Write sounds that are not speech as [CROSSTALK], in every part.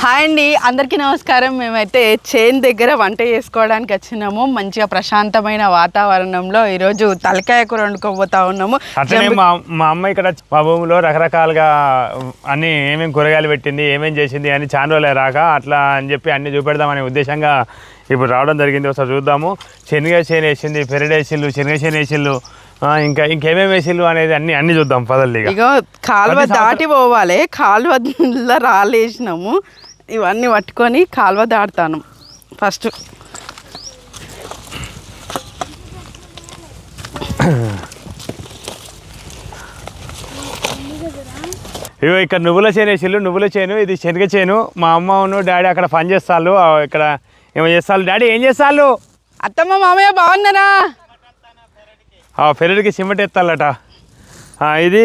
Hi అండి అందరికీ నమస్కారం. మేమైతే చేన్ దగ్గర వంట చేసుకోవడానికి వచ్చినాము. మంచిగా ప్రశాంతమైన వాతావరణంలో ఈరోజు తలకాయ కూర వండుకోబోతా ఉన్నాము. అట్లనే మా మా అమ్మ ఇక్కడ మా భూమిలో రకరకాలుగా అన్ని ఏమేమి కూరగాయలు పెట్టింది ఏమేం చేసింది అని చాలా రోజులే రాక అట్లా అని చెప్పి అన్ని చూపెడదామనే ఉద్దేశంగా ఇప్పుడు రావడం జరిగింది. ఒకసారి చూద్దాము. శనగ చేను వేసింది పెరడేసిల్లు శనగ చేను వేసిల్లు ఇంకా ఇంకేమేమి వేసిల్లు అనేది అన్ని అన్ని చూద్దాం పదల్లిగా ఇగో కాలువ దాటి పోవాలి. కాలువలో రాలేసినాము. ఇవన్నీ పట్టుకొని కాలువ దాటుతాను. ఫస్ట్ ఇగో ఇక్కడ నువ్వుల చేను వేసిల్లు నువ్వుల చేను ఇది శనగ చేను. మా అమ్మను డాడీ అక్కడ పని చేస్తాళ్ళు. ఇక్కడ ఏమో చేస్తాళ్ళు. డాడీ ఏం చేస్తాళ్ళు? అత్తమ్మ మామయ్య బాగున్నారా? ఆ పెరడికి సిమెంట్ ఎత్తాలట. ఇది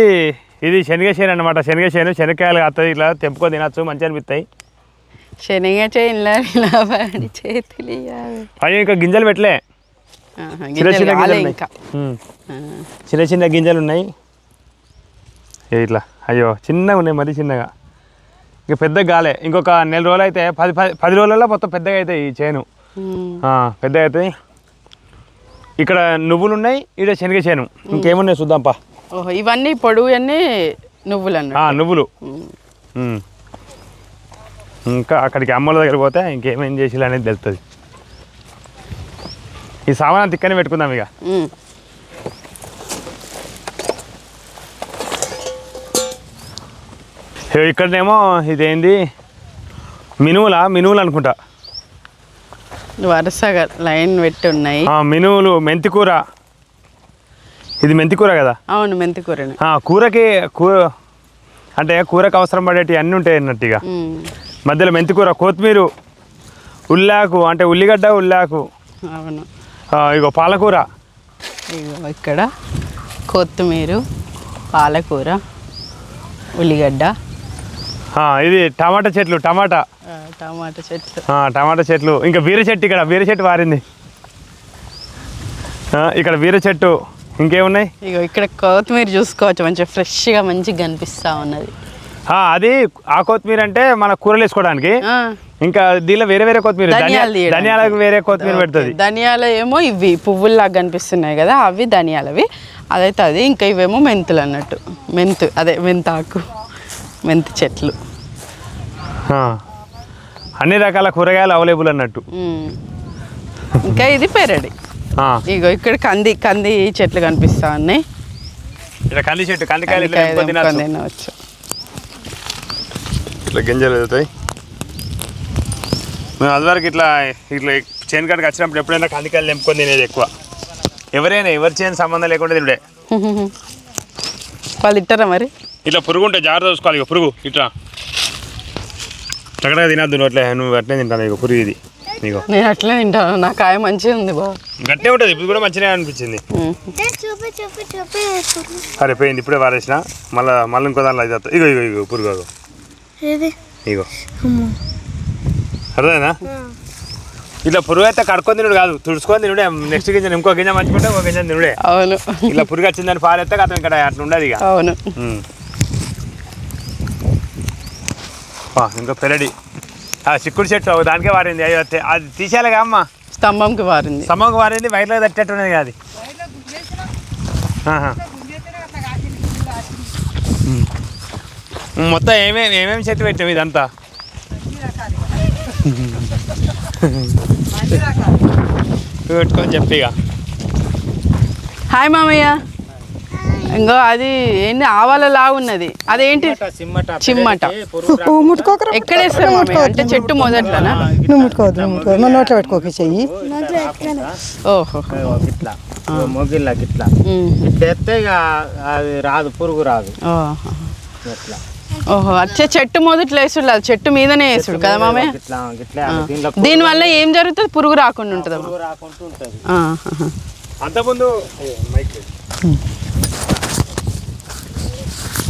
ఇది శనగ చేను అనమాట శనగ చేను శనగకాయలు అత్తది ఇట్లా తెంపుకొని తినచ్చు మంచిగా అనిపిస్తాయి. శనగ ఇలా పడి చేతులు. అవి. ఇంకా గింజలు పెట్టలే. చిన్న చిన్న గింజలు ఇంకా. చిన్న చిన్న గింజలు ఉన్నాయి. ఇట్లా. అయ్యో చిన్నగా ఉన్నాయి మరీ చిన్నగా. ఇంకా పెద్ద గాలే. ఇంకొక నెల రోజులు అయితే పది పది పది రోజులలో మొత్తం పెద్దగా అవుతాయి ఈ చేను. పెద్దగా అవుతాయి. ఇక్కడ నువ్వులు ఉన్నాయి ఇక్కడ శనగ చేను. ఇంకేమున్నాయి చూద్దాంపా ఓహో ఇవన్నీ పొడుగు అన్నీ నువ్వులు ఆ, అన్నట్టు నువ్వులు. ఇంకా అక్కడికి అమ్మల దగ్గర పోతే ఇంకేమేం చేసిల్లు అనేది తెలుస్తుంది ఈ సామాన్ తిక్కనే పెట్టుకుందాం ఇక. ఇక్కడనేమో ఇదేంది? మినువులా? మినువులు అనుకుంటా. వరుసగా లైన్ పెట్టి ఉన్నాయి. మినువులు మెంతికూర ఇది మెంతికూర కదా? అవును మెంతి కూరని. ఆ, కూరకి కూర అంటే కూరకు అవసరం పడేటివి అన్నీ ఉంటాయి అన్నట్టు ఇక. ఉమ్. మధ్యలో మెంతికూర కొత్తిమీర ఉల్లాకు అంటే ఉల్లిగడ్డ ఉల్లాకు. అవును. ఇగో పాలకూర. ఇగో ఇక్కడ కొత్తిమీర పాలకూర ఉల్లిగడ్డ. ఇది టమాటా చెట్లు టమాటా. టమాటా చెట్లు. టమాటా చెట్లు. ఇంకా బీర చెట్టు ఇక్కడ బీర చెట్టు వారింది. ఇక్కడ బీర చెట్టు ఇంకేమున్నాయి? ఇగో ఇక్కడ కొత్తిమీర చూసుకోవచ్చు మంచిగా ఫ్రెష్గా మంచిగా కనిపిస్తూ ఉన్నది. అది ఆ కొత్తిమీర అంటే మన కూరలు వేసుకోవడానికి. ఇంకా దీనిలో వేరే వేరే కొత్తిమీర. ధనియాలకు వేరే కొత్తిమీర పెడుతుంది. ధనియాలు ఏమో ఇవి పువ్వుల్లాగా కనిపిస్తున్నాయి కదా అవి ధనియాలవి. అదైతే అది ఇంకా ఇవేమో మెంతులు అన్నట్టు. మెంతు అదే మెంతాకు మెంతి చెట్లు. అన్ని రకాల కూరగాయలు అవైలబుల్ అన్నట్టు. ఇంకా ఇది పెరడి. ఇగో ఇక్కడ కంది కంది చెట్లు కనిపిస్తా ఉన్నాయి. ఇక్కడ కంది చెట్టు కందికాయలు తినవచ్చు. ఇట్లా గింజలు వెళ్తాయి. మేము అదివరకు ఇట్లా ఇట్లా చేను కాడికి వచ్చినప్పుడు ఎప్పుడైనా కందికాయలు తెంపుకొని తినేది ఎక్కువ. ఎవరైనా ఎవరి చేయని సంబంధం లేకుండా తిండే వాళ్ళు ఇట్టరా మరి? ఇట్లా పురుగు ఉంటే జాగ్రత్త చూసుకోవాలి ఇక పురుగు ఇట్లా. అక్కడ తినద్దు నువ్వు అట్లా నువ్వు అట్లే తింటాను ఇక పురుగు ఇది నీకు. నేను అట్లే తింటాను నా కాయ మంచిగా ఉంది బా గట్టే ఉంటుంది ఇప్పుడు కూడా మంచిగా అనిపించింది. చూపి చూపి చూపి అరే పోయింది ఇప్పుడే వారేసిన మళ్ళీ మళ్ళీ ఇంకో అయితే వస్తుంది. ఇగో ఇగో ఇగో పురుగు ఏది? ఇగో. అర్థమైనా ఇట్లా పురుగు అయితే కడుక్కొని తినుడు కాదు తుడుచుకొని తినుడే. నెక్స్ట్ గింజ ఇంకో గింజ మంచుకుంటే ఒక గింజ తినుడే. అవును. ఇలా పురుగు వచ్చిందని పాలెత్తే అతను ఇక్కడ అట్లా ఉండదు ఇక. అవును. ఇంకా పెరడి. ఆ చిక్కుడు చెట్టు దానికే వారింది. అయ్యో అది తీసేయాలిగా అమ్మ? స్తంభంకి వారింది. సమ్మకు వారింది వైర్లో తట్టేట్టున్నది కాదు అది. ఆహా. ఉమ్. మొత్తం ఏమేమి ఏమేమి చెట్టు పెట్టాం ఇదంతా? పెట్టుకొని చెప్పిగా హాయ్ మామయ్య. ఇంకో అది ఏంటి ఆవాల లాగా ఉన్నది. అదేంటి? చిమ్మట నువ్వు ముట్టుకోకరా ఎక్కడ వేస్తారు మామయ్య? అంటే చెట్టు మొదట్లోనా? నువ్వు ముట్టుకోవద్దు నువ్వు ముట్టుకోవద్దు మన నోట్లో పెట్టుకోక చెయ్యి. ఓహో. ఇట్లా మొగిళ్ళ ఇట్లా. ఇట్లా ఎత్తే ఇక అది రాదు పురుగు రాదు. ఓహో. ఇట్లా. ఓహో వచ్చే చెట్టు మొదట్లో వేసుడు అది చెట్టు మీదనే వేసుడు కదా మామయ్య? ఇట్లా ఇట్లా దీనిలో దీని వల్ల ఏం జరుగుతుంది? పురుగు రాకుండా ఉంటుంది? పురుగు రాకుంటూ ఉంటుంది. అంతకుముందు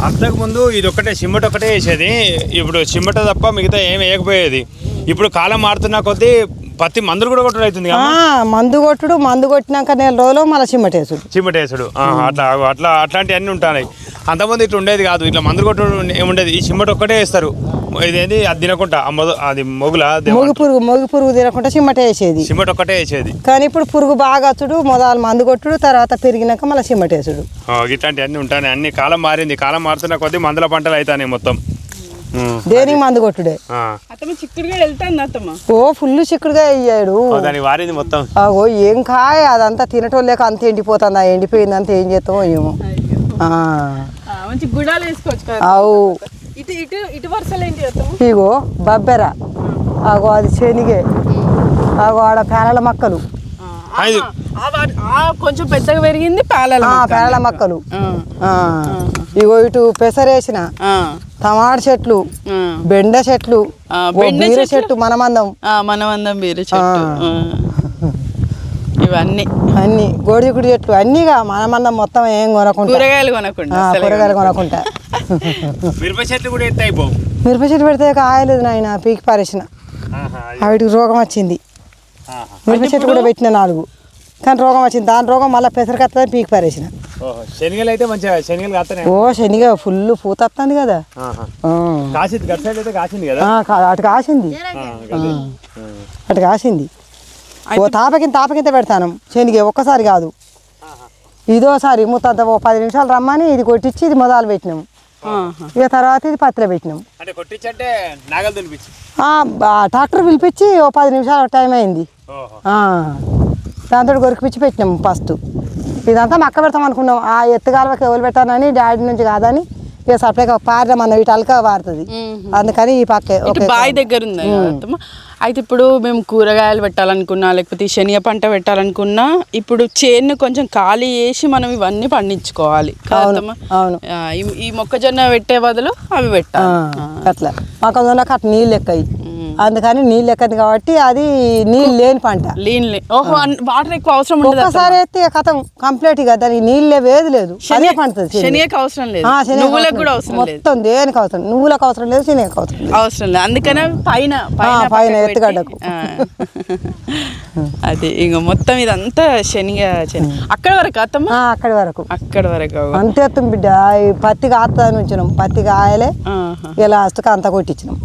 అంతకుముందు ఇది ఒకటే సిమ్మట ఒకటే వేసేది. ఇప్పుడు సిమ్మట తప్ప మిగతా ఏం వేయకపోయేది. ఇప్పుడు కాలం మారుతున్న కొద్దీ పత్తి మందులు కూడా కొట్టడం అవుతుంది మందు కొట్టుడు మందు కొట్టినాక నెల రోజులు మళ్ళీ చిమ్మటేసుడు. చిమ్మటేసుడు అట్లా అట్లా అట్లాంటివి అన్నీ ఉంటాయి అంతమంది ఇట్లా ఉండేది కాదు. ఇట్లా మందులు కొట్టడం ఏముండేది? ఈ చిమ్మట ఒక్కటే వేస్తారు. ఇదేంది? అది తినకుండా అది మొగుల? మొగి పురుగు మొగి పురుగు తినకుండా చిమ్మట వేసేది. చిమ్మట ఒక్కటే వేసేది. కానీ ఇప్పుడు పురుగు బాగా వచ్చుడు మొదలు మందు కొట్టుడు తర్వాత పెరిగినాక మళ్ళీ చిమ్మటేసుడు ఆ, ఇట్లాంటివి అన్నీ ఉంటాయి అన్ని కాలం మారింది. కాలం మారుతున్న కొద్దీ మందుల పంటలు అవుతాయి మొత్తం. దేనికి మందు కొట్టుడే? ఓ ఫుల్ చిక్కుడుగా అయ్యాడు. అగో ఏం కాయ అదంతా తినటోళ్ళేక అంత ఎండిపోతుంది ఆ ఎండిపోయింది అంత ఏం చేస్తామో ఏమో. ఆ, మంచి గుడాలు వేసుకోవచ్చు కదా. అవు. ఇటు ఇటు ఇటు వరుసలు ఏంటి అత్తమ్మ? ఇగో బబ్బెర. అగో అది శనిగే. అగో ఆడ పేరల మొక్కలు. ఆ, ఆ వా- ఆ కొంచెం పెద్దగా పెరిగింది పాలల. పేరల మొక్కలు. ఇగో ఇటు పెసరేసిన. ఆ, టమాటా చెట్లు. బెండ చెట్లు బీర చెట్లు? చెట్టు మనమందం. ఆ, మనవందం బీరు చెట్టు. ఇవన్నీ. అన్ని గోడిగుడి చెట్లు అన్నీగా మనమందం మొత్తం ఏం కొనకుండా కూరగాయలు కొనకుండా కూరగాయలు కొనకుండా మిరప చెట్లు కూడా ఎత్తాయి మిరప చెట్టు పెడితే కాయలేదు నాయన పీకి పారేసిన. వాటికి రోగం వచ్చింది. మిరప చెట్టు కూడా పెట్టిన నాలుగు. కానీ రోగం వచ్చింది. దాని రోగం మళ్ళీ పెసరకత్తదని పీకి పారేసిన. శనగలు అయితే మంచిగా శనగలు కాస్తానే ఓ శనిగా ఫుల్ పూత వస్తుంది కదా. ఆ. కాసింది గట్ సైడ్ అయితే కాసింది కదా? అటు కాసింది. అటు కాసింది. ఓ తాపకింత తాపకింత పెడతాను. శనిగే ఒక్కసారి కాదు. ఇదోసారి ముత్తంత ఓ పది నిమిషాలు రమ్మని ఇది కొట్టించి ఇది మొదలు పెట్టినాం. ఇక తర్వాత ఇది పత్తిలో పెట్టినాం. ట్రాక్టర్ పిలిపించి ఓ పది నిమిషాలు టైం అయింది. ఓహో. ఆ, దాంతో గొరికిపిచ్చి పెట్టినాం ఫస్ట్. ఇదంతా మక్క పెడతాం అనుకున్నాం. ఆ ఎత్తుగాలకి ఎవరు పెట్టానని డాడీ నుంచి కాదని ఇక సపరేట్గా పారమన్న ఇటు అలక పారుతుంది అందుకని ఈ పక్క బావి దగ్గర ఉంది అయితే ఇప్పుడు మేము కూరగాయలు పెట్టాలనుకున్నా లేకపోతే ఈ శనగ పంట పెట్టాలనుకున్నా ఇప్పుడు చేను కొంచెం ఖాళీ చేసి మనం ఇవన్నీ పండించుకోవాలి. అవును, ఈ- ఈ మొక్కజొన్న పెట్టే బదులు అవి పెట్టాలి. అట్లా. మాకు అందులో అట్లా నీళ్ళు ఎక్కాయి అందుకని నీళ్ళు ఎక్కదు కాబట్టి అది నీళ్ళు లేని పంట. ఓహో వాటర్ ఎక్కువ అవసరం. ఒక్కసారి ఎత్తే కథం కంప్లీట్గా దానికి నీళ్ళు లేవు, ఏది లేదు శనగ- పండుతుంది అవసరం లేదు. నువ్వులకు కూడా అవసరం లేదు. మొత్తం దేనికి అవసరం? నువ్వులకు అవసరం లేదు శనగకు అవసరం లేదు. అవసరం లేదు. అందుకనే పైన పైన ఎత్తుగడ్డకు. అది ఇంక మొత్తం ఇదంతా శనగ శనగ అక్కడ వరకు అత్తమ్మ? అక్కడి వరకు. అక్కడ వరకు. అంతే ఎత్తుం బిడ్డ. పత్తి కాస్తాను ఉంచినాం. పత్తి కాయలే. ఇక లాస్ట్కి అంతా కొట్టించినాం.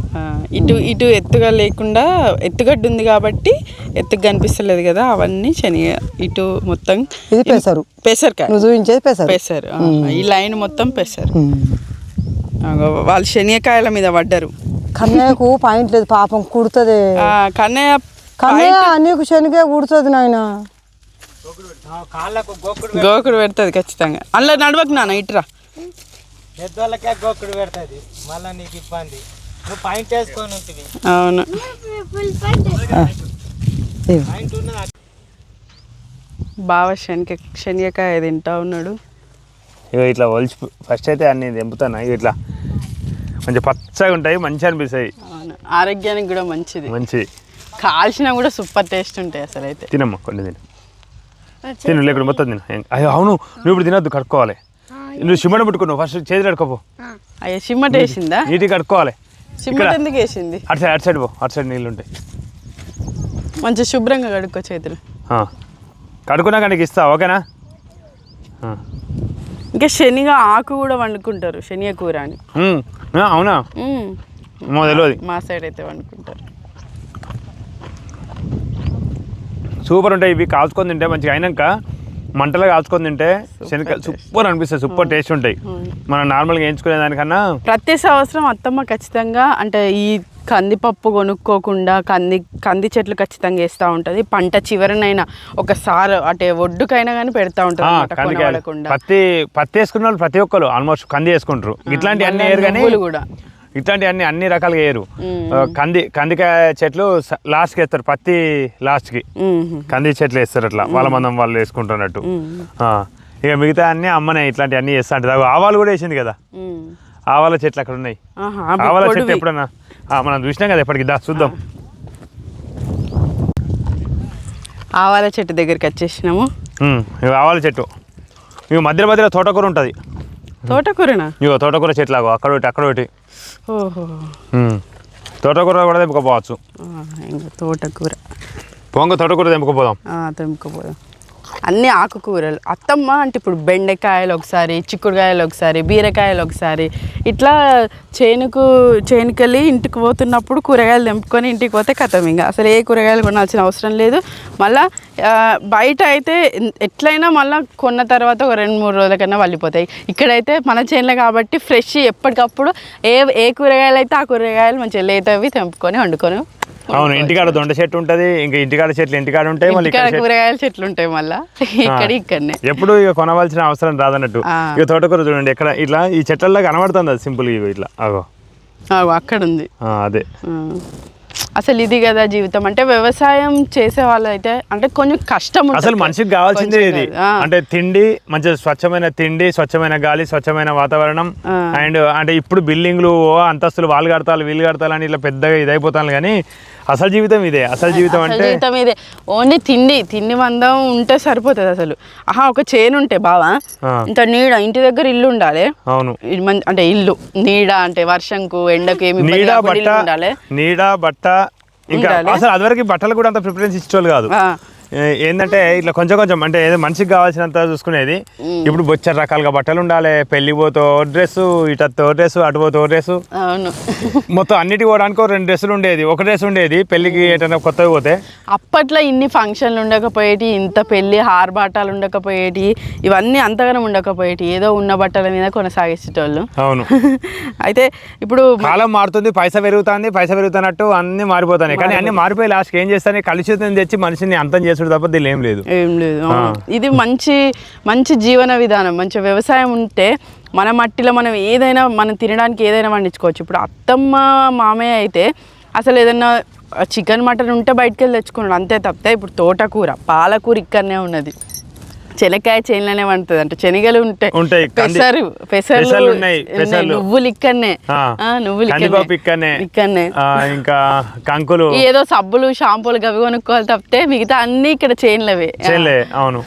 ఇటు ఇటు ఎత్తుగా లేకుండా ఎత్తుగడ్డ ఉంది కాబట్టి ఎత్తుగా కనిపిస్తలేదు కదా అవన్నీ శనగ ఇటు మొత్తం ఇది పెసరు. పెసరకాయ చూపించేది పెసరు. పెసరు. ఈ లైన్ మొత్తం పెసరు. వాళ్ళు శనగకాయల మీద పడ్డారు. కన్నయ్యకు పాయింట్ లేదు పాపం కుడుతుంది. ఆ, కన్నయ్య కన్నయ్య నీకు శనిగే కుడుతుంది నాయన. కాళ్ళకు గోకుడు గోకుడు పెడుతుంది ఖచ్చితంగా. అందులో నడవకు నాన్న ఇటురా పెద్దోళ్ళకే గోకుడు పెడుతుంది. మళ్ళీ నీకు ఇబ్బంది. అవును. బావ శనగ శనగకాయ తింటా ఉన్నాడు. ఇక ఇట్లా ఒలిచి ఫస్ట్ అయితే అన్ని తెంపుతాను? ఇక ఇట్లా మంచి పచ్చగా ఉంటాయి మంచి అనిపిస్తాయి. అవును. ఆరోగ్యానికి కూడా మంచిది. మంచి కాల్చినా కూడా సూపర్ టేస్ట్ ఉంటాయి అసలు అయితే. తినమ్మా కొన్ని తిను. తిను లేకుండా మొత్తం తిను. అయ్యో అవును నువ్వు ఇప్పుడు తినొద్దు కడుక్కోవాలి. నువ్వు సిమ్మడ పెట్టుకున్నావు ఫస్ట్ చేతి కడుక్కోపో. అయ్యో సిమ్మట వేసిందా? నీటి కడుక్కోవాలి. సిమ్మట ఎందుకు వేసింది? అటు సైడ్ అటు సైడ్ పో అటు సైడ్ నీళ్ళు ఉంటాయి. మంచి శుభ్రంగా కడుక్కో చేతులు. ఆ. కడుక్కున్నాక నీకు ఇస్తా ఓకేనా. ఇంకా శనగ ఆకు కూడా వండుకుంటారు శనగ కూర అని. అవునా. మా తెలియదు. మా సైడ్ అయితే వండుకుంటారు. సూపర్ ఉంటాయి ఇవి కాల్చుకొని తింటే మంచిగా అయినాక మంటలో కాల్చుకొని తింటే శనగ సూపర్ అనిపిస్తాయి సూపర్ టేస్ట్ ఉంటాయి. మనం నార్మల్గా వేయించుకునే దానికన్నా ప్రతి సంవత్సరం అత్తమ్మ ఖచ్చితంగా అంటే ఈ కందిపప్పు కొనుక్కోకుండా కంది కంది చెట్లు ఖచ్చితంగా వేస్తూ ఉంటుంది. పంట చివరనైనా ఒక సారు అంటే ఒడ్డుకైనా కానీ పెడతా ఉంటుంది. పత్తి పత్తి వేసుకున్న వాళ్ళు ప్రతి ఒక్కరు ఆల్మోస్ట్ కంది వేసుకుంటారు. ఇట్లాంటి అన్ని కూడా. ఇట్లాంటి అన్ని అన్ని రకాలుగా వేయరు కంది కందికాయ చెట్లు లాస్ట్కి వేస్తారు పత్తి లాస్ట్కి. కంది చెట్లు వేస్తారు అట్లా వాళ్ళ మందం వాళ్ళు వేసుకుంటున్నట్టు. ఇక మిగతా అన్ని అమ్మనే ఇట్లాంటి అన్ని వేస్తా ఉంటుంది ఆవాలు కూడా వేసింది కదా. ఆవాల చెట్లు అక్కడ ఉన్నాయి. ఆవాల పొడివి. ఎప్పుడన్నా? మనం చూసినాం కదా ఎప్పటికి దా చూద్దాం. ఆవాల చెట్టు దగ్గరికి వచ్చేసినాము. ఇగో ఆవాల చెట్టు. ఇక మధ్య మధ్యలో తోటకూర ఉంటుంది. తోటకూరనా? ఇగో తోటకూర చెట్లు ఆగో అక్కడ ఒకటి అక్కడ ఒకటి. తోటకూర కూడా తెప్పుకోపోవచ్చు ఆ, ఇంకా తోటకూర. పొంగ తోటకూర తెంపుకుపోదాం. తెంపుకోపోదాం. అన్ని ఆకుకూరలు. అత్తమ్మ అంటే ఇప్పుడు బెండకాయలు ఒకసారి చిక్కుడుకాయలు ఒకసారి బీరకాయలు ఒకసారి. ఇట్లా చేనుకు చేనుకెళ్ళి ఇంటికి పోతున్నప్పుడు కూరగాయలు తెంపుకొని ఇంటికి పోతే కథం ఇంకా. అసలు ఏ కూరగాయలు కొనాల్సిన అవసరం లేదు. మళ్ళీ బయట అయితే ఎట్లయినా మళ్ళీ కొన్న తర్వాత ఒక రెండు మూడు రోజులకన్నా వల్లిపోతాయి. ఇక్కడైతే మన చేనులే కాబట్టి ఫ్రెష్ ఎప్పటికప్పుడు ఏ ఏ కూరగాయలు అయితే ఆ కూరగాయలు మంచిగా లేతవి తెంపుకొని వండుకొని అవును ఇంటికాడ దొండ చెట్టు ఉంటుంది ఇంకా ఇంటికాడ చెట్లు ఇంటికాడ ఉంటాయి మళ్ళీ కూరగాయల చెట్లు ఉంటాయి మళ్ళీ. ఇక్కడ ఇక్కడనే. ఎప్పుడు ఇక కొనవలసిన అవసరం రాదన్నట్టు. ఇక తోటకూర చూడండి ఎక్కడ ఇట్లా ఈ చెట్లలో కనబడుతుంది అది సింపుల్ ఇవి ఇట్లా అగో. అక్కడ ఉంది అదే. అసలు ఇది కదా జీవితం. అంటే వ్యవసాయం చేసే వాళ్ళు అయితే అంటే కొంచెం కష్టం. అసలు మనిషికి కావాల్సిందే ఇది. అంటే తిండి మంచి స్వచ్ఛమైన తిండి స్వచ్ఛమైన గాలి స్వచ్ఛమైన వాతావరణం. అండ్ అంటే ఇప్పుడు బిల్డింగ్లు అంతస్తులు వాళ్ళు కడతారు వీళ్ళు కడతారు అని ఇట్లా పెద్దగా ఇదైపోతాను. కానీ అసలు జీవితం ఇదే. అసలు జీవితం అంటే జీవితం ఇదే. ఓన్లీ తిండి తిండి మందం ఉంటే సరిపోతుంది అసలు. ఆహా ఒక చేను ఉంటే బావా. ఇంత నీడ ఇంటి దగ్గర ఇల్లు ఉండాలి. అవును. అంటే ఇల్లు నీడ అంటే వర్షంకు ఎండకు ఏమి నీడ బట్ట నీడ బట్ట ఇంకా. అసలు అదివరకు బట్టలు కూడా అంత ప్రిఫరెన్స్ ఇచ్చేవాళ్ళు కాదు ఏంటంటే ఇట్లా కొంచెం కొంచెం అంటే ఏదో మనిషికి కావాల్సినంత చూసుకునేది. ఇప్పుడు బొచ్చర రకాలుగా బట్టలు ఉండాలి పెళ్ళి పోతే డ్రెస్ ఇటు ఓ డ్రెస్ అటు పోతే డ్రెస్ అవును. మొత్తం అన్నిటి పోవడానికి ఒక రెండు డ్రెస్సులు ఉండేది. ఒక డ్రెస్ ఉండేది పెళ్ళికి ఎటైనా కొత్తగా పోతే. అప్పట్లో ఇన్ని ఫంక్షన్లు ఉండకపోయేటి ఇంత పెళ్ళి హార్ బాటాలు ఉండకపోయేటి ఇవన్నీ అంతగానం ఉండకపోయేటి ఏదో ఉన్న బట్టల మీద కొనసాగించేటోళ్ళు. అవును. [LAUGHS] అయితే ఇప్పుడు కాలం మారుతుంది పైస పెరుగుతుంది పైస పెరుగుతున్నట్టు అన్ని మారిపోతాయి కానీ అన్ని మారిపోయి లాస్ట్కి ఏం చేస్తాను కలుషితం తెచ్చి మనిషిని అంతం చేసుడు తప్ప దీని ఏం లేదు. ఏం లేదు. ఇది మంచి మంచి జీవన విధానం మంచి వ్యవసాయం ఉంటే మన మట్టిలో మనం ఏదైనా మనం తినడానికి ఏదైనా పండించుకోవచ్చు ఇప్పుడు అత్తమ్మ మామయ్య అయితే అసలు ఏదైనా చికెన్ మటన్ ఉంటే బయటకు వెళ్ళి తెచ్చుకున్నాడు. అంతే తప్పితే ఇప్పుడు తోటకూర పాలకూర ఇక్కడనే ఉన్నది. శనక్కాయ చేనులోనే వండుతుంది అంటే శనగలు ఉంటాయి ఉంటాయి. పెసరు పెసర్లు ఉన్నాయి. నువ్వులు ఇక్కడనే. నువ్వులు ఇక్కడనే. ఇక్కడనే. ఇంకా కంకులు. ఏదో సబ్బులు షాంపూలు గవి కొనుక్కోవాలి తప్పితే మిగతా అన్నీ ఇక్కడ చేనులవే. చేయలే అవును.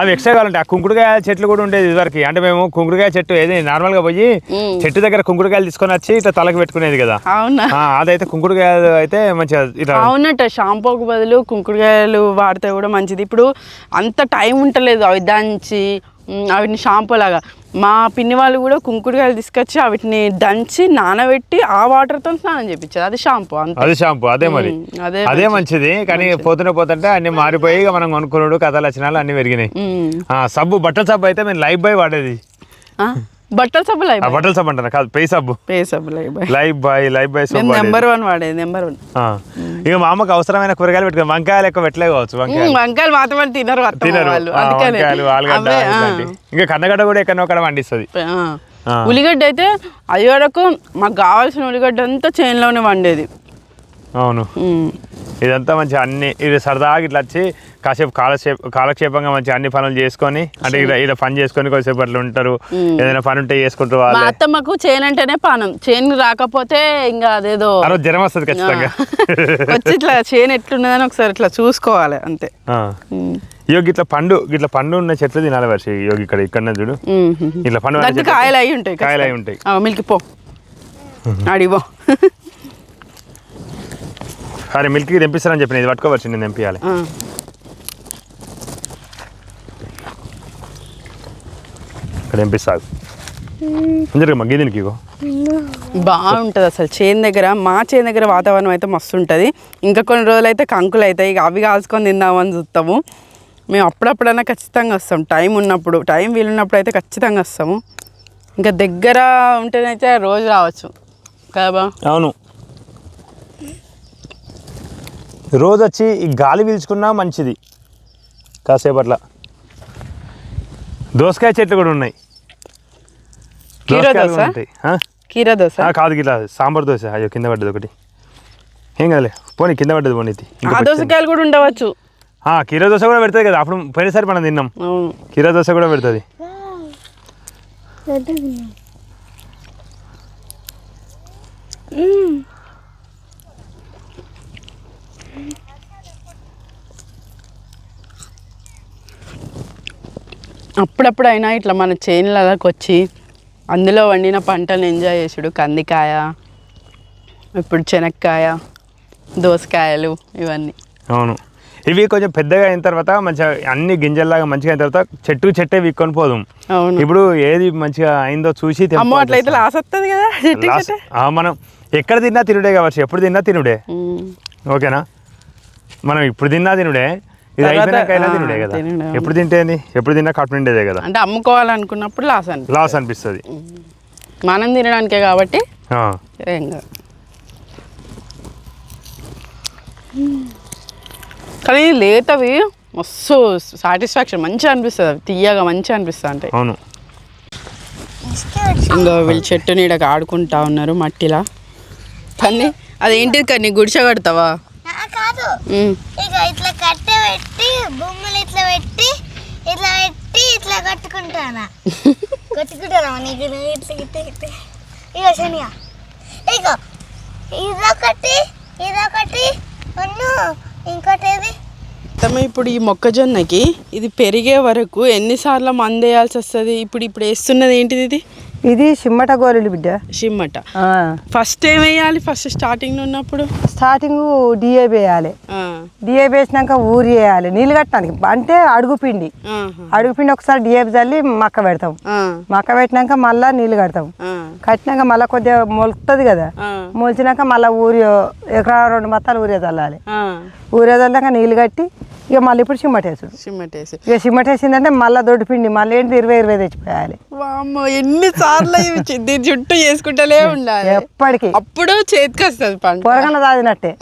అవి ఎక్స్ట్రా కావాలంటే ఆ కుంకుడుకాయ చెట్లు కూడా ఉండేది ఇదివరకు. అంటే మేము కుంకుడుకాయ చెట్టు ఏది నార్మల్గా పోయి చెట్టు దగ్గర కుంకుడుకాయలు తీసుకొని వచ్చి ఇట్లా తలకు పెట్టుకునేది కదా. అవునా? అదైతే కుంకుడుకాయలు అయితే మంచిగా ఇట్లా అవునట షాంపూకు బదులు కుంకుడుకాయలు వాడితే కూడా మంచిది. ఇప్పుడు అంత టైం ఉంటలేదు. అవి దంచి వాటిని షాంపూ లాగా. మా పిన్ని వాళ్ళు కూడా కుంకుడుకాయలు తీసుకొచ్చి వాటిని దంచి నానబెట్టి ఆ వాటర్తో స్నానం చేపించారు అది షాంపూ అంత. అది షాంపూ అదే మరి. అదే అదే మంచిది. కానీ పోతున్న పోతుంటే అన్ని మారిపోయి మనం కొనుక్కున్నాడు కథ లక్షణాలు అన్ని పెరిగినాయి. సబ్బు బట్టల సబ్బు అయితే మేము లైఫ్ బాయ్ వాడేది? బట్టల ఆ అయిపోయి బట్టల సబ్బు అంటాను కాదు పే సబ్బు. పే సబ్బులు అయిపోయి లైఫ్ బాయ్ లైఫ్ బాయ్ సబ్బు. నెంబర్ వన్ వాడేది నెంబర్ వన్. ఇక మా అమ్మకి అవసరమైన కూరగాయలు పెట్టుకుని వంకాయలు ఎక్కువ పెట్టలే కావచ్చు వంకాయలు. వంకాయలు మాత్రం తినరు తినరు. వంకాయలు ఆలుగడ్డ ఇంకా కందగడ్డ కూడా ఎక్కడో వండిస్తుంది. ఉల్లిగడ్డ అయితే అది వరకు మాకు కావాల్సిన ఉల్లిగడ్డ అంతా చేనులోనే వండేది. అవును. ఇదంతా మంచి అన్ని ఇది సరదాగా ఇట్లా వచ్చి కాసేపు కాలక్షేప కాలక్షేపంగా మంచి అన్ని పనులు చేసుకొని అంటే ఇక్కడ పని చేసుకొని కొద్దిసేపు అట్లా ఉంటారు. ఏదైనా పని ఉంటే చేసుకుంటారు వాళ్ళే. అత్తమ్మకు చేను అంటేనే పానం. చేను రాకపోతే ఇంకా అదేదో రోజు జ్వరం వస్తుంది ఖచ్చితంగా. వచ్చి ఇట్లా చేను ఎట్లున్నదని ఒకసారి ఇట్లా చూసుకోవాలి అంతే. యోగి ఇట్లా పండు ఇట్లా పండు ఉన్న చెట్లు తినాలి వర్షి యోగి ఇక్కడ ఇక్కడ చూడు. ఇట్లా పండు కాయలు అయి ఉంటాయి కాయలు అయి ఉంటాయి. మిల్కి పో. [LAUGHS] అడిగో అరే మిల్క్కి తెంపిస్తారని చెప్పిన ఇది పట్టుకోవచ్చు నేను తెంపియాలి. ఇక్కడ తెంపిస్తాగు ఇగో? బాగుంటుంది అసలు. చేను దగ్గర మా చేను దగ్గర వాతావరణం అయితే మస్తు ఉంటుంది. ఇంకా కొన్ని రోజులు అయితే కంకులు అవుతాయి ఇక అవి కాల్చుకొని తిందామని చూస్తాము. మేము అప్పుడప్పుడైనా ఖచ్చితంగా వస్తాం. టైం ఉన్నప్పుడు టైం వీలున్నప్పుడు అయితే ఖచ్చితంగా వస్తాము. ఇంకా దగ్గర ఉంటేనైతే రోజు రావచ్చు. కదా బా అవును. రోజు వచ్చి ఈ గాలి పీల్చుకున్నా మంచిది. కాసేపట్ల. దోసకాయ చెట్లు కూడా ఉన్నాయి. కీరా దోశ కాదు గిట్లా సాంబార్ దోశ. అయ్యో కింద పడ్డది ఒకటి. ఏం కదలే పోనీ కింద పడ్డది పోనీ దోసకాయలు కూడా ఉండవచ్చు. ఆ, కీరా దోశ కూడా పెడుతుంది కదా అప్పుడు పోయినసారి మనం తిన్నాం. కీరా దోశ కూడా పెడుతుంది. అయినా ఇట్లా మన చేనులకి వచ్చి అందులో వండిన పంటలు ఎంజాయ్ చేసుడు. కందికాయ ఇప్పుడు శనక్కాయ దోసకాయలు ఇవన్నీ. అవును. ఇవి కొంచెం పెద్దగా అయిన తర్వాత మంచిగా అన్ని గింజల్లాగా మంచిగా అయిన తర్వాత చెట్టు చెట్టే విక్కొని పోదాం. అవును. ఇప్పుడు ఏది మంచిగా అయిందో చూసి. అట్లయితే లాస్ వస్తుంది కదా మనం ఎక్కడ తిన్నా తినుడే కావచ్చు ఎప్పుడు తిన్నా తినుడే. ఓకేనా? మనం ఇప్పుడు తిన్నా తినుడే. ఇది తర్వాత- అయిపోయినాకైనా ఆ, తినుడే కదా? తినుడే. ఎప్పుడు తింటేంది ఎప్పుడు తిన్నా కడుపు నిండేదే కదా? అంటే అమ్ముకోవాలనుకున్నప్పుడు లాస్ అని లాస్ అనిపిస్తుంది. మనం తినడానికే కాబట్టి కానీ లేతవి మస్తు సాటిస్ఫాక్షన్ మంచిగా అనిపిస్తుంది అవి. తీయగా మంచిగా అనిపిస్తుంది అంటే. అవును. ఇంకా వీళ్ళు చెట్టు నీడకి ఆడుకుంటా ఉన్నారు మట్టిలా. పని అదేంటిది కానీ గుడిసె కడతావా? కాదు. ఇక ఇట్లా కట్టె పెట్టి బొమ్మలు ఇట్లా పెట్టి ఇట్లా పెట్టి ఇట్లా కట్టుకుంటానా. [LAUGHS] కట్టుకుంటానా నీకు? ఇట్లా ఇట్లా ఇట్లా ఇక శనిగా ఇక ఇదొకటి ఇదొకటి ఉన్ను. ఇంకోటి ఏది ఇప్పుడు ఈ మొక్కజొన్నకి ఇది పెరిగే వరకు ఎన్నిసార్లు మందేయాల్సి వస్తుంది ఇప్పుడు ఇప్పుడు వేస్తున్నది ఏంటిది ఇది? ఇది సిమ్మట గోరెలు బిడ్డ. షిమ్మట ఆ. ఫస్ట్ ఏం వేయాలి? ఫస్ట్ స్టార్టింగ్ ఉన్నప్పుడు? స్టార్టింగ్ డిఏ వేయాలి. డిఏ వేసినాక ఊరి వేయాలి. నీళ్ళు కట్టడానికి. అంటే అడుగు పిండి. అడుగు పిండి ఒకసారి డిఏపి చల్లి మక్క పెడతాం. మక్క పెట్టినాక మళ్ళీ నీళ్ళు కడతాం. కట్టినాక మళ్ళీ కొద్దిగా మొలుస్తుంది కదా. మొలిచినాక మళ్ళీ ఊరి ఎకరా రెండు మత్తాలు ఊరే చల్లాలి. ఊరే చల్లాక నీళ్ళు కట్టి ఇక మళ్ళీ ఇప్పుడు సిమ్మటేసుడు షిమ్మట వేసి ఇక సిమ్మటేసిందంటే మళ్ళీ దొడ్డు పిండి మళ్ళీ ఏంటి ఇరవై ఇరవై తెచ్చిపోయాలి. వామ్మో ఎన్ని సార్లు ఇవి చి- దీని చుట్టూ చేసుకుంటూనే [LAUGHS] ఉండాలి. ఎప్పటికీ. అప్పుడు చేతికి వస్తుంది పంట. పొరగన తాదినట్టే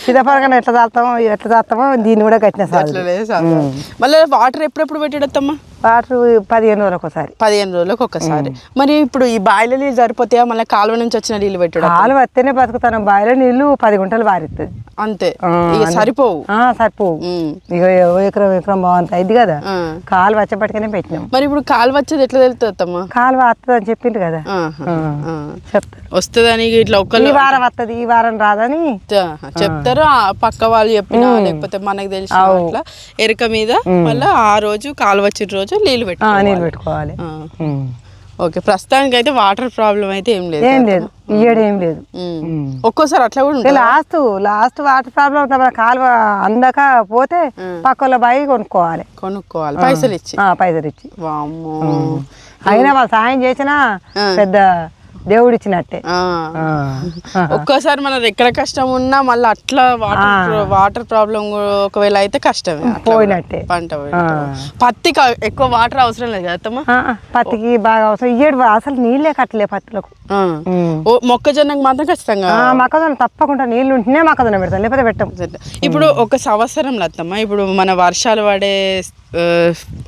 సీతాపరగన ఎట్లా తాగుతామో ఎట్లా తాగుతామో దీన్ని కూడా కట్టిన సాగు. మళ్ళీ వాటర్ ఎప్పుడెప్పుడు పెట్టడత్తమ్మా? వాటర్ పదిహేను రోజులకు ఒకసారి పదిహేను రోజులకు ఒకసారి మరి ఇప్పుడు ఈ బాయిల నీళ్ళు సరిపోతాయా? మళ్ళీ కాలువ నుంచి వచ్చిన నీళ్ళు పెట్టడం కాలు వస్తేనే బతుకుతాను. బావిలో నీళ్ళు పది గుంటలు పారిస్తుంది అంతే. సరిపోవు. ఆ, సరిపోవు. ఇక ఓ ఎకరం ఎకరం బాగుంది. అయింది కదా. కాలు వచ్చేపటికనే పెట్టినాం. మరి ఇప్పుడు కాలు వచ్చేది ఎట్లా తెలుస్తుంది అత్తమ్మా? కాలు వస్తుంది అని చెప్పిండు కదా. చెప్తారు. వస్తుందని ఇట్లా ఈ ఒక్కళ్ళు వారం వస్తుంది ఈ వారం రాదని చెప్తారు. పక్క వాళ్ళు చెప్పినా లేకపోతే మనకు తెలిసిన. అట్లా ఎరుక మీద మళ్ళీ ఆ రోజు కాలు వచ్చిన రోజు నీళ్ళు పెట్టుకోవాలి. నీళ్ళు పెట్టుకోవాలి. ఓకే ప్రస్తుతానికి అయితే వాటర్ ప్రాబ్లం అయితే ఏం లేదు. ఏం లేదు ఇయ్యడు ఏం లేదు. ఒక్కోసారి అట్లా కూడా లాస్ట్ లాస్ట్ వాటర్ ప్రాబ్లం మన కాలువ అందక పోతే పక్కల బాయి కొనుక్కోవాలి. కొనుక్కోవాలి పైసలు ఇచ్చి ఆ, పైసలు ఇచ్చి అయినా వాళ్ళు సాయం చేసినా పెద్ద దేవుడు ఇచ్చినట్టే. [LAUGHS] ఒక్కోసారి మనది ఎక్కడ కష్టం ఉన్నా మళ్ళీ అట్లా వాటర్ వాటర్ ప్రాబ్లం ఒకవేళ అయితే కష్టమే. పోయినట్టే. పంట. పత్తికి ఎక్కువ వాటర్ అవసరం లేదు కదా పత్తికి బాగా అవసరం. ఇయ్యడు అసలు నీళ్ళే కట్టలే పత్తులకు. మొక్కజొన్నకు మాత్రం ఖచ్చితంగా మొక్కజొన్న తప్పకుండా నీళ్ళు ఉంటేనే మొక్కజొన్న పెడతాం లేకపోతే పెట్టం. ఇప్పుడు ఒక సంవత్సరం అత్తమ్మ ఇప్పుడు మన వర్షాలు పడే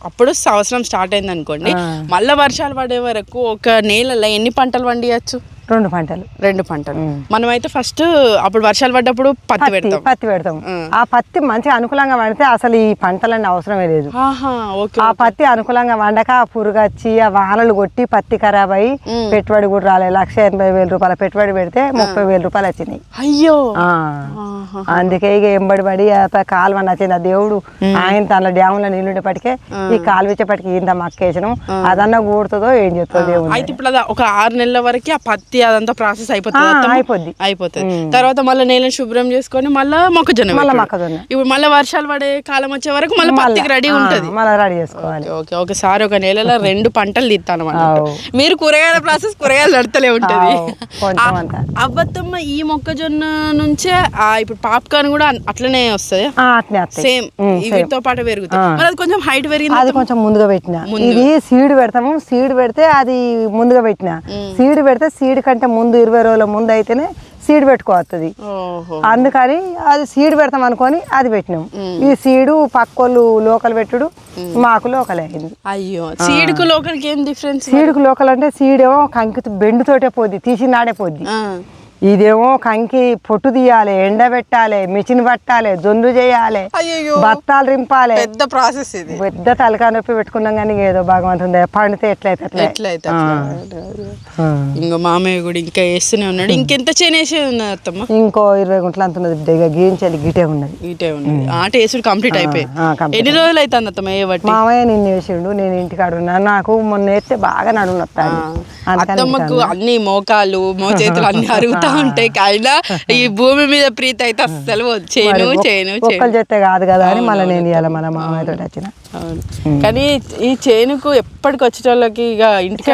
అప్పుడు సంవత్సరం స్టార్ట్ అయింది అనుకోండి మళ్ళీ వర్షాలు పడే వరకు ఒక నేలలో ఎన్ని పంటలు పండియచ్చు? రెండు పంటలు. రెండు పంటలు. మనమైతే ఫస్ట్ అప్పుడు వర్షాలు పడ్డప్పుడు పత్తి పెడతాం. పత్తి పెడతాం. ఆ. పత్తి మంచిగా అనుకూలంగా పండితే అసలు ఈ పంటలన్నీ అవసరమే లేదు. ఆ పత్తి అనుకూలంగా వండక ఆ పురుగు వచ్చి ఆ వానలు కొట్టి పత్తి ఖరాబ్ అయ్యి పెట్టుబడి కూడా రాలేదు. లక్ష ఎనభై వేల రూపాయల పెట్టుబడి పెడితే ముప్పై వేల రూపాయలు వచ్చినాయి. అయ్యో. అందుకే ఇక ఎంబడి పడి కాలువ నచ్చింది ఆ దేవుడు ఆయన తన డ్యాములో నీళ్ళుండేపటికే ఈ కాలువ ఇచ్చేపటికి ఇంత మక్కేసడం అదన్నా కూడుతుందో ఏం చేస్తుందో దేవుడు అయితే ఇప్పుడు ఒక ఆరు నెలల వరకు ఆ పత్తి అదంతా ప్రాసెస్ అయిపోతుంది? అయిపోద్ది. అయిపోతుంది. తర్వాత మళ్ళీ నేలను శుభ్రం చేసుకొని మళ్ళీ మొక్కజొన్న మళ్ళీ. మొక్కజొన్న. ఇప్పుడు మళ్ళీ వర్షాలు పడే కాలం వచ్చే వరకు మళ్ళీ పత్తికి రెడీ ఉంటది. మళ్ళీ రెడీ చేసుకోవాలి. ఓకే ఒకసారి ఒక నెలలో [LAUGHS] రెండు పంటలు తీస్తాను. మీరు కూరగాయల ప్రాసెస్ కూరగాయలు నడతలే ఉంటది. అబ్బత్తమ్మ ఈ మొక్కజొన్న నుంచే ఇప్పుడు పాప్కార్న్ కూడా అట్లనే వస్తుంది. వస్తాయి. సేమ్ వీటితో పాటు పెరుగుతుంది మరి అది కొంచెం హైట్ పెరిగింది? అది కొంచెం ముందుగా పెట్టిన. ఇది సీడ్ పెడతాము. సీడ్ పెడితే అది ముందుగా పెట్టిన. సీడ్ పెడితే సీడ్ కంటే ముందు ఇరవై రోజుల ముందు అయితేనే సీడ్ పెట్టుకోవస్తుంది అందుకని అది సీడ్ పెడతాం అనుకొని అది పెట్టినాం. ఈ సీడు పక్కోళ్ళు లోకల్ పెట్టుడు మాకు లోకల్ అయింది. అయ్యో. సీడ్కు లోకల్కి ఏం డిఫరెన్స్ సీడుకు లోకల్ అంటే సీడేమో కంకి బెండుతోటే పోద్ది తీసి నాడే పోద్ది. ఇదేమో కంకి పొట్టు తీయాలి ఎండ పెట్టాలి మిషన్ పట్టాలి జొండు చేయాలి అయ్యో బత్తాలు రింపాలి. పెద్ద ప్రాసెస్ ఇది. పెద్ద తలకా నొప్పి పెట్టుకున్నాం కానీ ఏదో భగవంతుంది పండితే ఎట్లయితే. ఎట్లయితే. ఇంకా మామయ్య కూడా ఇంకా వేస్తూనే ఉన్నాడు. ఇంకెంత చేనేసే ఉన్నది అత్తమ్మ? ఇంకో ఇరవై గుంటలు అంత ఉన్నది గీయించాలి గిటే ఉన్నది. ఇటే ఉన్నది. ఆట వేసుడు కంప్లీట్ అయిపోయి. ఎన్ని రోజులు అవుతుంది అత్తమ్మ ఏ బట్టి మామయ్య నిన్ను వేసిండు నేను ఇంటికాడ నాకు మొన్న వేస్తే బాగా నడుము అత్తమ్మకు అన్ని మోకాలు మోచేతులు అన్ని [LAUGHS] అరుగుతా ఉంటాయి అయినా ఈ [LAUGHS] భూమి మీద ప్రీతి అయితే అస్సలు చేను ఒక్కలు చేస్తే కాదు కదా అని మళ్ళీ నేను ఇవ్వాలి మన మామయ్యతో వచ్చిన. కానీ ఈ చేనుకు ఎప్పటికి వచ్చేటోళ్ళకి ఇక ఇంటికి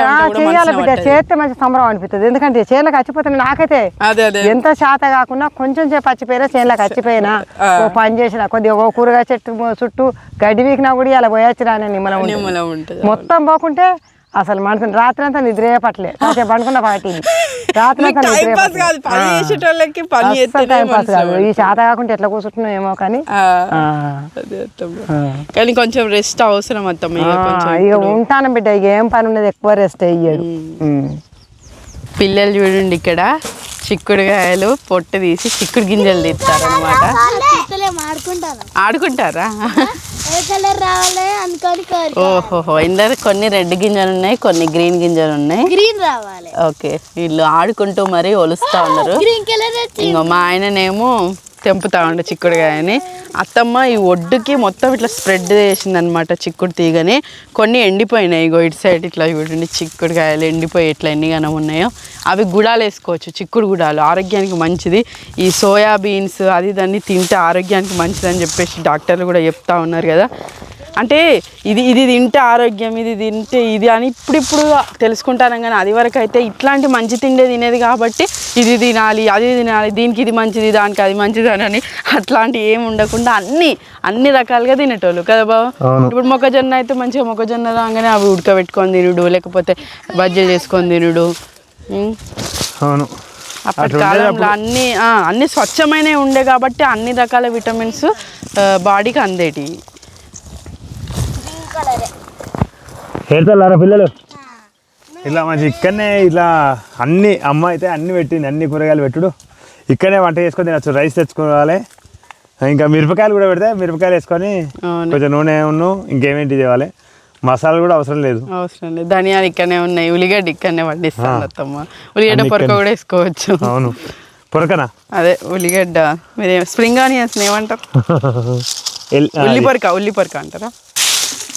బిడ్డ. చేస్తే మంచి సంబరం అనిపిస్తుంది. ఎందుకంటే చేనులకు వచ్చిపోతే నాకైతే అదే అదే. ఎంత శాత కాకుండా కొంచెం సేపు వచ్చిపోయినా చేనులకు వచ్చిపోయినా ఓ పని చేసిన కొద్దిగా ఓ కూరగాయ చెట్టు చుట్టూ గడ్డి వీకినా కూడా ఇలా పోయొచ్చిరా అని నిమ్మలం మొత్తం పోకుంటే అసలు మనసు రాత్రి అంతా నిద్రే పట్టలే. కాసేపు పండుకున్న పాటి రాత్రి అంతా నిద్రే టైం పాస్ కాదు ఈ శాత కాకుండా ఎట్లా కూర్చుంటున్నాం ఏమో కానీ. కానీ కొంచెం రెస్ట్ అవసరం ఇక ఉంటాను బిడ్డ ఇక ఏం పని ఉన్నది ఎక్కువ రెస్ట్ అయ్యాడు పిల్లలు చూడండి ఇక్కడ చిక్కుడుకాయలు పొట్టు తీసి చిక్కుడు గింజలు తీస్తారు అనమాట ఆడుకుంటారా? ఏ కలర్ రావాలి? అనుకోని కోరిక ఓహోహో ఇందులో కొన్ని రెడ్ గింజలు ఉన్నాయి కొన్ని గ్రీన్ గింజలు ఉన్నాయి. గ్రీన్ రావాలి. ఓకే వీళ్ళు ఆడుకుంటూ మరి ఒలుస్తా ఉన్నారు. ఇంకో మా ఆయననేమో తెంపుతా ఉండే చిక్కుడుకాయని అత్తమ్మ ఈ ఒడ్డుకి మొత్తం ఇట్లా స్ప్రెడ్ చేసింది అనమాట చిక్కుడు తీగని. కొన్ని ఎండిపోయినాయి ఇగో ఇటు సైడ్ ఇట్లా చూడండి చిక్కుడుకాయలు ఎండిపోయి ఎట్లా ఎన్నిగానం ఉన్నాయో. అవి గుడాలు వేసుకోవచ్చు చిక్కుడు గుడాలు. ఆరోగ్యానికి మంచిది. ఈ సోయాబీన్స్ అది దాన్ని తింటే ఆరోగ్యానికి మంచిది అని చెప్పేసి డాక్టర్లు కూడా చెప్తా ఉన్నారు కదా. అంటే ఇది ఇది తింటే ఆరోగ్యం ఇది తింటే ఇది అని ఇప్పుడిప్పుడు తెలుసుకుంటాను కానీ అది వరకు అయితే ఇట్లాంటి మంచి తిండే తినేది కాబట్టి ఇది తినాలి అది తినాలి దీనికి ఇది మంచిది దానికి అది మంచిది అని అట్లాంటి ఏమి ఉండకుండా అన్ని అన్ని రకాలుగా తినేటోళ్ళు. కదా బాబు ఇప్పుడు మొక్కజొన్న అయితే మంచిగా మొక్కజొన్న రాగానే అవి ఉడకబెట్టుకొని తినుడు లేకపోతే బజ్జీలు చేసుకొని తినుడు. అవును. అప్పటి కాలంలో అన్ని అన్ని స్వచ్ఛమైనవి ఉండే కాబట్టి అన్ని రకాల విటమిన్స్ బాడీకి ఏడతారా పిల్లలు? ఇలా మంచి ఇక్కడనే ఇట్లా అన్ని అమ్మ అయితే అన్ని పెట్టింది అన్ని కూరగాయలు పెట్టుడు. ఇక్కడనే వంట చేసుకొని తినచ్చు. రైస్ తెచ్చుకోవాలి. ఇంకా మిరపకాయలు కూడా పెడితే. మిరపకాయలు వేసుకొని. కొంచెం నూనె ఉన్ను ఇంకేమేంటి తేవాలి? మసాలాలు కూడా అవసరం లేదు. అవసరం లేదు. ధనియాలు ఇక్కడనే ఉన్నాయి. ఉల్లిగడ్డ ఇక్కడనే పండిస్తాను అత్తమ్మ ఉల్లిగడ్డ పొరక. కూడా వేసుకోవచ్చు. అవును. పొరకనా? అదే ఉల్లిగడ్డ. మీరు స్ప్రింగ్ ఆనియన్స్ ఏమంటారు? ఉల్లి పొరక ఉల్లి పొరక అంటారా?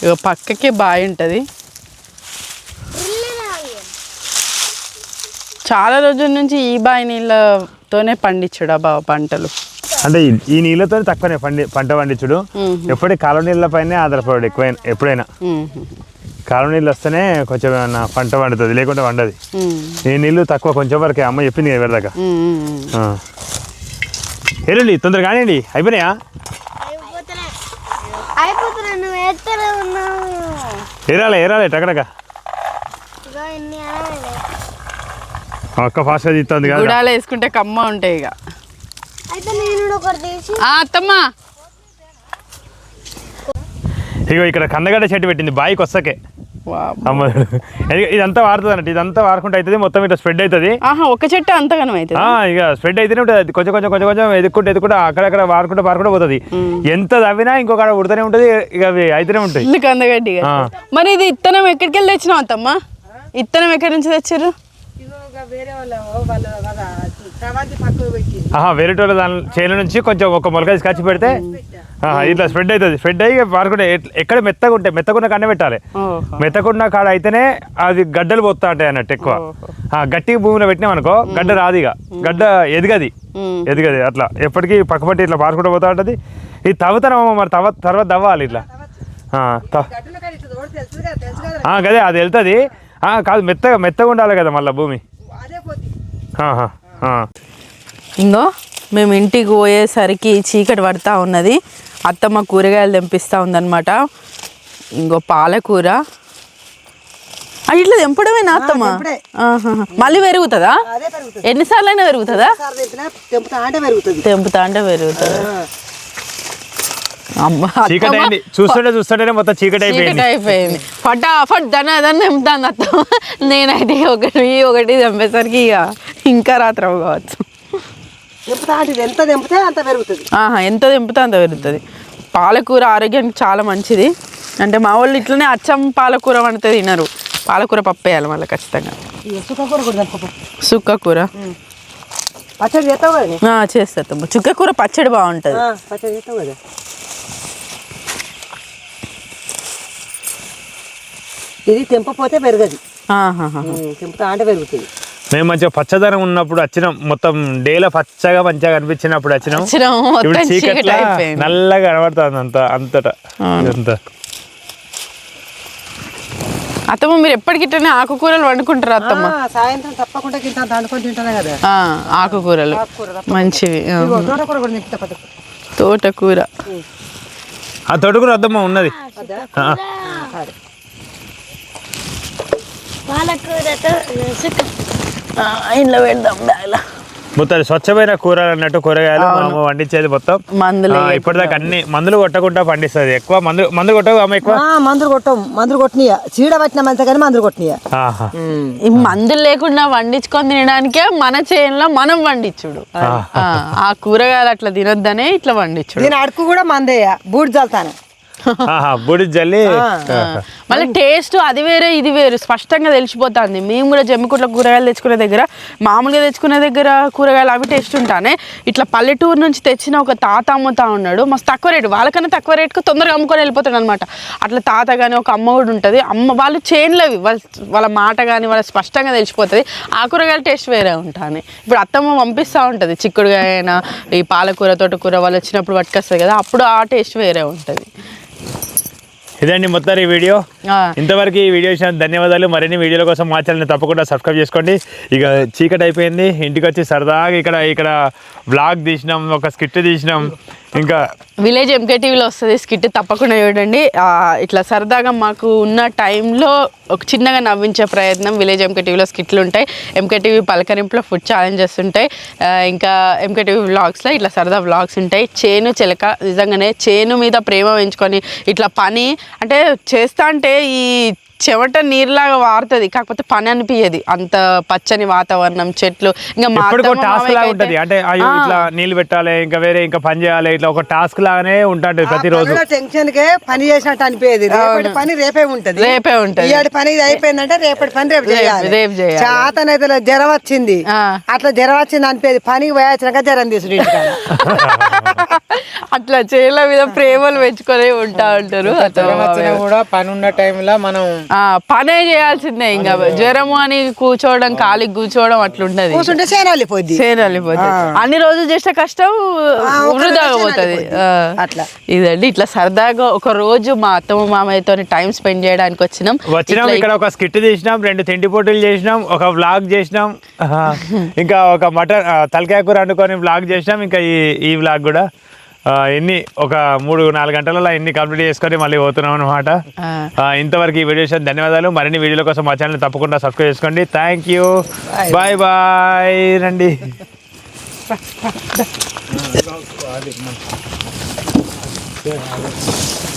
ఇక పక్కకే బావి ఉంటుంది. చాలా రోజుల నుంచి ఈ బావి నీళ్ళతోనే పండించుడు బావ పంటలు. అంటే ఈ- నీళ్ళతో తక్కువనే పండి పంట పండించుడు. ఎప్పటి కాలువ నీళ్ళ పైనే ఆధారపడు ఎక్కువైనా ఎప్పుడైనా. కాలువ నీళ్ళు వస్తేనే కొంచెం ఏమన్నా పంట పండుతుంది లేకుంటే వండది మ్మ్. ఈ నీళ్ళు తక్కువ కొంచెం వరకే అమ్మ చెప్పింది కదా. ఏరండి తొందరగా కానివ్వండి అయిపోయినాయా? అయిపోతున్నా అయిపోతున్నా నువ్వు అక్క ఫాస్ట్గా తీస్తుంది కదా గుడాలు వేసుకుంటే కమ్మ ఉంటాయి ఇక. అయితే నేను కూడా ఒకటి తీసి ఆ, అత్తమ్మ. ఇగో ఇక్కడ కందగడ్డ చెట్టు పెట్టింది బాయికి వస్తాకే వావ్. అమ్మ. ఇది- ఇదంతా వాడుతుంది అన్నట్టు. ఇదంతా వాడుకుంటే అవుతుంది మొత్తం ఇట్లా స్ప్రెడ్ అవుతుంది ఆహా ఒక చెట్టు అంతగానం అవుతుంది ఆ, ఇక స్ప్రెడ్ అయితేనే ఉంటుంది. కొంచెం కొంచెం కొంచెం కొంచెం ఎదుక్కుంటే ఎదుక్కుంటే అక్కడక్కడ వాడుకుంటే వాడుకుంటే పోతుంది. ఎంత తవ్వినా ఇంకొక ఉడతనే ఉంటుంది. ఇక అవి అయితేనే ఉంటాయి. కందగడ్డి. మరి ఇది ఇత్తనం ఎక్కడికి వెళ్ళి తెచ్చినావు అత్తమ్మ? ఇత్తనం ఎక్కడి నుంచి తెచ్చారు వేరేటోళ్ళ దాని చేను నుంచి కొంచెం ఒక మొలక తీసుకొచ్చి పెడితే ఇట్లా స్ప్రెడ్ అవుతుంది. స్ప్రెడ్ అయ్యి వాడుకుంటే ఎక్కడ మెత్తగా ఉంటాయి మెత్తకున్న కన్నా పెట్టాలి. మెత్తకున్న కాడ అయితేనే అది గడ్డలు పోతా ఉంటాయి అన్నట్టు ఎక్కువ. ఆ, గట్టి భూమిలో పెట్టినాం అనుకో గడ్డ రాదు ఇక. గడ్డ ఎదగది. ఎదగది అట్లా. ఎప్పటికీ పక్కపట్టి ఇట్లా పారుకుంటూ పోతా ఉంటుంది. ఇది తవ్వుతానమ్మ మరి తవ్వ తర్వాత తవ్వాలి ఇట్లా. గదే అది వెళ్తుంది. కాదు మెత్తగా మెత్తగా ఉండాలి కదా మళ్ళీ భూమి. ఇంగో మేము ఇంటికి పోయేసరికి చీకటి పడతా ఉన్నది. అత్తమ్మ కూరగాయలు తెంపిస్తూ ఉందన్నమాట. ఇంకో పాలకూర. అది ఇట్లా తెంపడమేనా అత్తమ్మ. మళ్ళీ పెరుగుతుందా? అదే పెరుగుతుంది. ఎన్నిసార్లు అయినా పెరుగుతుందా తెంపుతా అంటే పెరుగుతుంది. తెంపుతా అంటే పెరుగుతుంది? చీకటి అయింది చూస్తుంటే చూస్తుంటేనే మొత్తం చీకటి అయిపోయింది చీకటి అయిపోయింది ఫటాఫట్ దన దన తెంపుతాను అత్తమ్మ. నేనైతే ఒకటి ఒకటి తెంపేసరికి ఇక ఇంకా రాత్రి కావచ్చు. ఇది ఎంత తెంపితే అంత పెరుగుతుంది. ఆహా ఎంత తెంపితే అంత పెరుగుతుంది. పాలకూర ఆరోగ్యానికి చాలా మంచిది. అంటే మా వాళ్ళు ఇట్లనే అచ్చం పాలకూర వండితే తినరు. పాలకూర పప్పు వేయాలి మళ్ళీ ఖచ్చితంగా. ఈ సుఖ కూర కూడా తెంపుకో సుక్క కూర. పచ్చడి చేస్తావు చేస్తా తమ్ముడు. చుక్క కూర పచ్చడి బాగుంటుంది. ఆ, పచ్చడి చేస్తావు కదా? ఇది తెంపపోతే పెరగదు. తెంపుతా అంటే పెరుగుతుంది. మేము మంచిగా పచ్చదనం ఉన్నప్పుడు వచ్చినాం మొత్తం డేలో పచ్చగా మంచిగా కనిపించినప్పుడు వచ్చినాం ఇప్పుడు చీకట్లా. నల్లగా కనబడుతుంది అంత అంతటా. అత్తమ్మ మీరు ఎప్పటికి ఆకుకూరలు వండుకుంటారు అత్తమ్మ. సాయంత్రం తప్పకుండా తింటాను దండుకొని తింటానే కదా. ఆ, ఆకుకూరలు. మంచివి. తోటకూర కూడా తింటా పట్టు. తోటకూర. ఆ తొడుగురు వద్దమ్మా ఉన్నది. ఆ, పాలకూరతో ఇంట్లో పెడదాం బ్యాగ్లో. మొత్తం స్వచ్ఛమైన కూరలు అన్నట్టు కూరగాయలు మనం వండించేది మొత్తం. మందులు ఇప్పటిదాకా అన్ని మందులు కొట్టకుండా పండిస్తుంది. ఎక్కువ మందు మందులు కొట్టవు అమ్మ ఎక్కువ? ఆ, మందులు కొట్టం మందులు కొట్టినయా. చీడ పట్టిన మంచి కానీ మందులు కొట్టినయా. ఆహా. ఈ మందులు లేకుండా వండించుకొని తినడానికే మన చేనులో మనం వండించుడు. ఆ, ఆ కూరగాయలు అట్లా తినొద్దనే ఇట్లా వండించుడు. దీని అడుగు కూడా మందేయ బూడి చల్తాను ఆహా బుడి జల్లి. మళ్ళీ టేస్ట్ అది వేరే ఇది వేరు. స్పష్టంగా తెలిసిపోతుంది. మేము కూడా జమ్మికుట్ల కూరగాయలు తెచ్చుకునే దగ్గర మామూలుగా తెచ్చుకునే దగ్గర కూరగాయలు అవి టేస్ట్ ఉంటానే. ఇట్లా పల్లెటూరు నుంచి తెచ్చిన ఒక తాత అమ్ముతా ఉన్నాడు. మస్తు తక్కువ రేటు. వాళ్ళకన్నా తక్కువ రేటుకు తొందరగా అమ్ముకొని వెళ్ళిపోతాడు అనమాట అట్లా తాత కానీ ఒక అమ్మ కూడా ఉంటుంది. అమ్మ వాళ్ళు చేన్లవి వాళ్ళ వాళ్ళ మాట కానీ వాళ్ళ స్పష్టంగా తెలిసిపోతుంది. ఆ కూరగాయల టేస్ట్ వేరే ఉంటుంది ఇప్పుడు అత్తమ్మ పంపిస్తూ ఉంటుంది. చిక్కుడుగాయ అయినా ఈ పాలకూర తోటకూర వాళ్ళు వచ్చినప్పుడు పట్టుకొస్తుంది కదా అప్పుడు ఆ టేస్ట్ వేరే ఉంటుంది. ఇదండి మొత్తం ఈ వీడియో. ఇంతవరకు ఈ వీడియో ఇచ్చిన ధన్యవాదాలు. మరిన్ని వీడియోల కోసం మా ఛానల్ని తప్పకుండా సబ్స్క్రైబ్ చేసుకోండి. ఇక చీకటి అయిపోయింది. ఇంటికి వచ్చి సరదాగా ఇక్కడ ఇక్కడ బ్లాగ్ తీసినాం ఒక స్కిట్ తీసినాం. ఇంకా విలేజ్ ఎంకే టీవీలో వస్తుంది స్కిట్ తప్పకుండా చూడండి. ఇట్లా సరదాగా మాకు ఉన్న టైంలో ఒక చిన్నగా నవ్వించే ప్రయత్నం విలేజ్ ఎంకే టీవీలో స్కిట్లు ఉంటాయి. ఎంకే టీవీ పలకరింపులో ఫుడ్ ఛాలెంజెస్ ఉంటాయి. ఇంకా ఎంకే టీవీ వ్లాగ్స్లో ఇట్లా సరదా వ్లాగ్స్ ఉంటాయి. చేను చిలక నిజంగానే చేను మీద ప్రేమ పెంచుకొని ఇట్లా పని అంటే చేస్తా అంటే ఈ చెమట నీరులాగా వారుతుంది. కాకపోతే పని అనిపించదు అంత పచ్చని వాతావరణం చెట్లు ఇంకా మా టాస్క్ లాగా ఉంటుంది. అంటే అయ్యో ఆ. ఇట్లా నీళ్ళు పెట్టాలి ఇంకా వేరే ఇంకా పని చేయాలి ఇట్లా ఒక టాస్క్ లాగానే ఉంటుంది ప్రతిరోజు. టెన్షన్ కే పని చేసినట్టు అనిపించేది పని రేపే ఉంటది. రేపే ఉంటది. ఇవాటి పని ఇది అయిపోయిందంటే రేపటి పని రేపు రేపు- చేయాలి. రేపు చేయాలి. చాతనైతే జ్వరం వచ్చింది. అట్లా జ్వరం వచ్చింది అనిపేది పనికి పోయాచ్చినాక జ్వరం తీసుడు. అట్లా చేల మీద ప్రేమలు పెంచుకొని ఉంటా ఉంటారు జ్వరం వచ్చినా కూడా పని ఉన్న టైంలో మనం పనే చేయాల్సిందే ఇంకా జ్వరము అని కూర్చోవడం కాలికి కూర్చోవడం అట్లుంటది. కూర్చుంటే అన్ని రోజులు చేసిన కష్టం వృధాగా పోతుంది. అట్లా. ఇదండి ఇట్లా సరదాగా ఒక రోజు మా అత్తమ్మ మామయ్యతో టైం స్పెండ్ చేయడానికి వచ్చినాం. వచ్చినాం ఇక్కడ ఒక స్కిట్ తీసినాం రెండు తిండి పోటీలు చేసినాం ఒక వ్లాగ్ చేసినాం. [LAUGHS] ఇంకా ఒక మటన్ తలకాయ కూర వండుకొని వ్లాగ్ చేసినాం ఇంకా ఈ ఈ వ్లాగ్ కూడా. ఎన్ని ఒక మూడు నాలుగు గంటలలో ఎన్ని కంప్లీట్ చేసుకొని మళ్ళీ పోతున్నాం అనమాట. ఇంతవరకు ఈ వీడియో చూసిన ధన్యవాదాలు. మరిన్ని వీడియోల కోసం మా ఛానల్ తప్పకుండా సబ్స్క్రైబ్ చేసుకోండి. థ్యాంక్ యూ బాయ్ బాయ్ రండి. [LAUGHS]